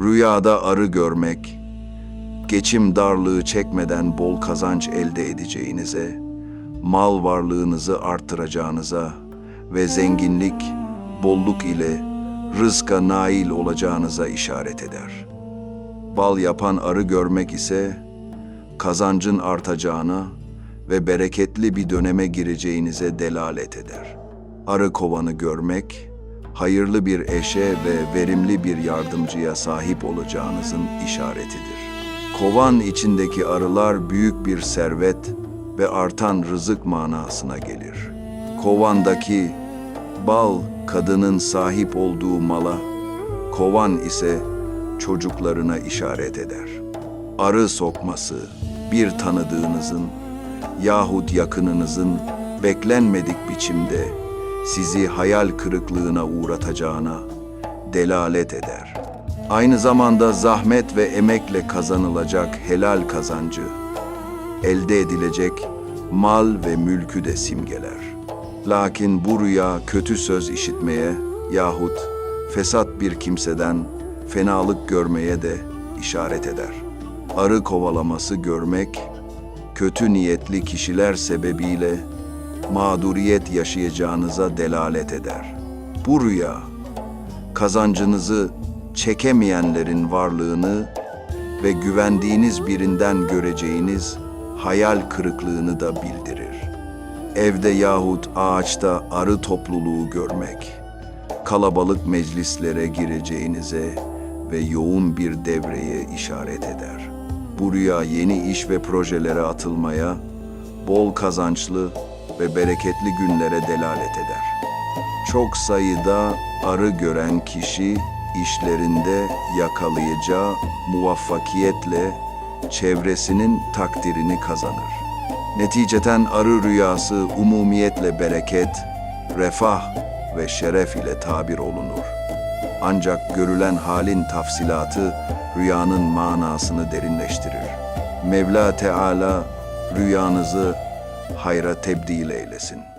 Rüyada arı görmek, geçim darlığı çekmeden bol kazanç elde edeceğinize, mal varlığınızı artıracağınıza ve zenginlik, bolluk ile rızka nail olacağınıza işaret eder. Bal yapan arı görmek ise kazancın artacağına ve bereketli bir döneme gireceğinize delalet eder. Arı kovanı görmek, hayırlı bir eşe ve verimli bir yardımcıya sahip olacağınızın işaretidir. Kovan içindeki arılar büyük bir servet ve artan rızık manasına gelir. Kovandaki bal kadının sahip olduğu mala, kovan ise çocuklarına işaret eder. Arı sokması bir tanıdığınızın yahut yakınınızın beklenmedik biçimde sizi hayal kırıklığına uğratacağına delalet eder. Aynı zamanda zahmet ve emekle kazanılacak helal kazancı, elde edilecek mal ve mülkü de simgeler. Lakin bu rüya kötü söz işitmeye yahut fesat bir kimseden fenalık görmeye de işaret eder. Arı kovalaması görmek, kötü niyetli kişiler sebebiyle mağduriyet yaşayacağınıza delalet eder. Bu rüya, kazancınızı çekemeyenlerin varlığını ve güvendiğiniz birinden göreceğiniz hayal kırıklığını da bildirir. Evde yahut ağaçta arı topluluğu görmek, kalabalık meclislere gireceğinize ve yoğun bir devreye işaret eder. Bu rüya yeni iş ve projelere atılmaya, bol kazançlı ve bereketli günlere delalet eder. Çok sayıda arı gören kişi işlerinde yakalayacağı muvaffakiyetle çevresinin takdirini kazanır. Neticeten arı rüyası umumiyetle bereket, refah ve şeref ile tabir olunur. Ancak görülen halin tafsilatı rüyanın manasını derinleştirir. Mevla Teala rüyanızı hayra tebdil eylesin.